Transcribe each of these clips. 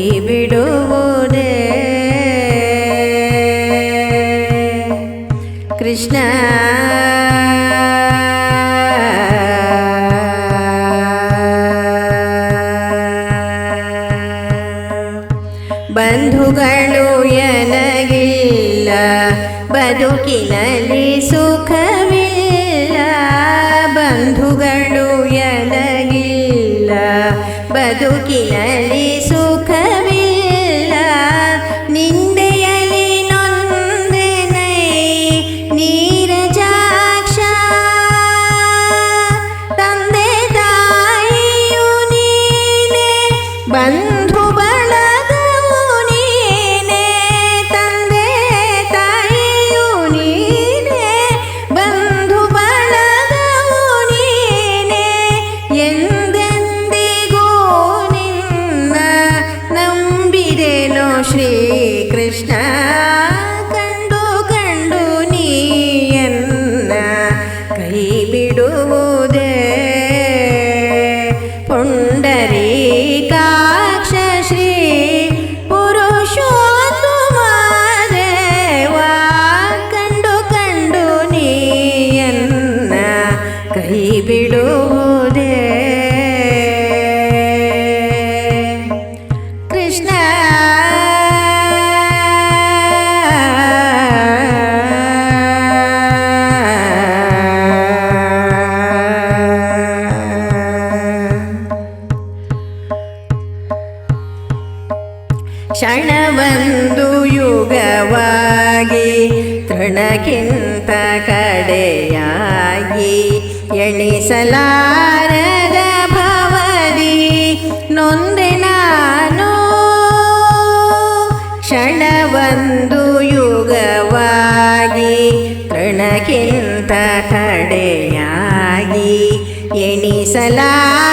ಬಿಡುವುದೇ? ಕೃಷ್ಣ. ಬಂಧುಗಳು ಎನಗಿಲ್ಲ ಬದುಕಿನಲ್ಲಿ ಸುಖವಿಲ್ಲ. ಬಂಧುಗಳು ಎನಗಿಲ್ಲ ಬದುಕಿನಲ್ಲಿ ಬಂಧು ಬಳಗವು ನೀನೇ ತಂದೆ ತಾಯಿಯು ನೀನೇ ಬಂಧು ಬಳಗವು ನೀನೇ ಎಂದೆಂದಿಗೂ ಶ್ರೀಕೃಷ್ಣ. ಕೃಷ್ಣ. ಕ್ಷಣವೊಂದು ಯುಗವಾಗಿ ತೃಣಕ್ಕಿಂತ ಕಡೆಯಾಗಿ ಎಣಿಸಲಾರದ ಕ್ಷಣವೊಂದು ಯುಗವಾಗಿ ತೃಣಕ್ಕಿಂತ ತಡೆಯಾಗಿ ಎಣಿಸಲಾರದ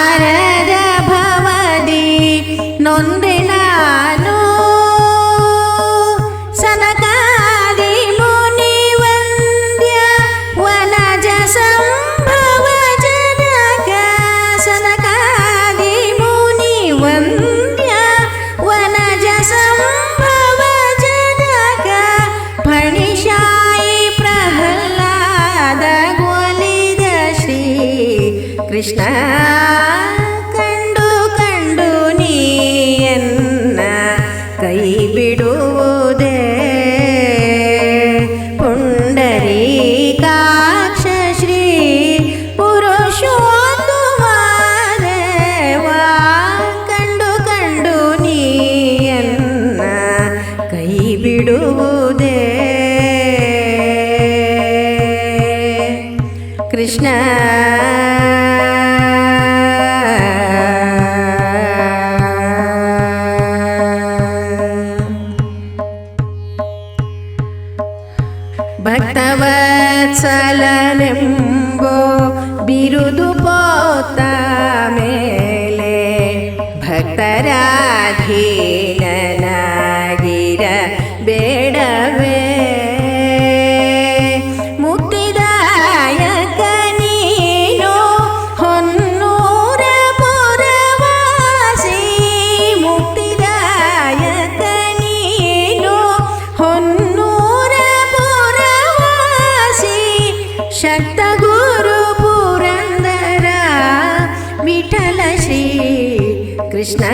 ಕೃಷ್ಣ ಕಂಡು ಕಂಡು ನೀಯನ್ನ ಕೈ ಬಿಡುವುದೇ ಪುಂಡರೀಕಾಕ್ಷ ಶ್ರೀ ಪುರುಷೋತ್ತಮ ದೇವ ಕಂಡು ಕಂಡು ನೀಯನ್ನ ಕೈ ಬಿಡುವುದೇ ಭಕ್ತವತ್ಸಲನೆಂಬೋ ಬಿರುದು ಪೋತ ಮೇಲೆ ಭಕ್ತರಾಧೀನನಾಗಿರ शब्दगुरु पुरन्दरा विठल श्री कृष्ण